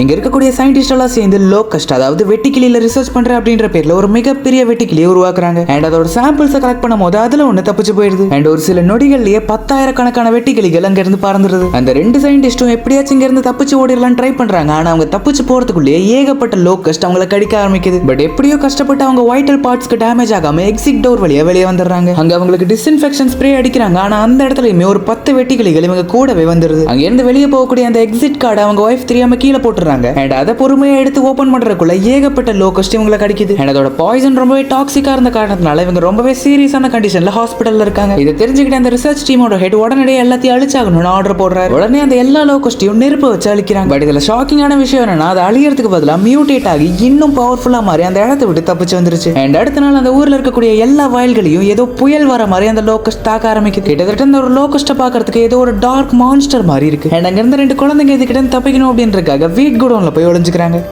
இங்கே இருக்கக்கூடிய சயின்டிஸ்ட் எல்லாம் சேர்ந்து லோக்கஸ்ட் அதாவது வெட்டிக்கிளியில் ரிசர்ச் பண்ணுறேன் அப்படின்ற பேரில் ஒரு மிகப்பெரிய வெட்டிக்கிளியை உருவாக்குறாங்க. அண்ட் அதோட சாம்பிள்ஸை கலெக்ட் பண்ணும் போது அதில் ஒன்று தப்பிச்சு போயிடுது. அண்ட் ஒரு சில நொடிகள்லேயே பத்தாயிரக்கணக்கான வெட்டிக்கிளிகள் அங்கேருந்து பறந்துருது அந்த ரெண்டு சயின்டிஸ்டும் எப்படியாச்சும் இங்கேருந்து தப்பிச்சு ஓடிடலாம் ட்ரை பண்ணுறாங்க ஆனால் அவங்க தப்பிச்சு போறதுக்குள்ளேயே ஏகப்பட்ட லோக்கஸ்ட் அவங்கள கடிக்க ஆரம்பிக்குது. பட் எப்படியோ கஷ்டப்பட்டு அவங்க வைட்டல் பார்ட்ஸ்க்கு டேமேஜ் ஆகாம எக்ஸிட் டோர் வழியாக வெளியே வந்துடுறாங்க. அங்கே அவங்களுக்கு டிஸ்இன்ஃபெக்ஷன் ஸ்ப்ரே அடிக்கிறாங்க. ஆனால் அந்த இடத்துலையுமே ஒரு பத்து வெட்டிக்கிளிகள் இவங்க கூடவே வந்துருது அங்கேருந்து வெளியே போகக்கூடிய அந்த எக்ஸிட் கார்டை அவங்க ஒய்ஃப் தெரியாம கீழே போட்டுறாங்க அண்ட் அதை பொறுமையா எடுத்து ஓபன் பண்றதுக்குள்ள ஏகப்பட்ட லோகஸ்ட் இவங்களை கிடைக்குது. அண்ட் அதோட பாய்சன் ரொம்பவே டாக்ஸிக்கா இருந்த காரணத்தினால இவங்க ரொம்பவே சீரியஸான கண்டிஷன்ல ஹாஸ்பிட்டல்ல இருக்காங்க. இதை தெரிஞ்சுக்கிட்ட அந்த ரிசர்ச் டீமோட ஹெட் உடனடியே எல்லாத்தையும் அழிச்சாகணும்னு ஆர்டர் போடுறாரு. உடனே அந்த எல்லா லோகஸ்டையும் நெருப்பு வச்சு அழிக்கிறாங்க. பட் இதுல ஷாக்கிங்கான விஷயம் என்னன்னா அது அழியறதுக்கு பதிலாக மியூட்டேட் ஆகி இன்னும் பவர்ஃபுல்லா மாறி அந்த இடத்தை விட்டு தப்பிச்சு வந்துருச்சு. அண்ட் அடுத்த நாள் அந்த ஊர்ல இருக்கக்கூடிய எல்லா வயல்களையும் ஏதோ புயல் வர மாதிரி அந்த லோக்கஸ்ட் தாக்க ஆரம்பிக்குது. கிட்டத்தட்ட அந்த ஒரு லோக்கஸ்ட்டை பாக்குறதுக்கு ஏதோ ஒரு டார்க் மான்ஸ்டர் மாதிரி இருக்கு. அண்ட் அங்க ரெண்டு குழந்தைங்க இதுக்கிட்ட தப்பிக்கணும் அப்படின்றதுக்காக வீட் குடோனில் போய் ஒழிஞ்சுக்கிறாங்க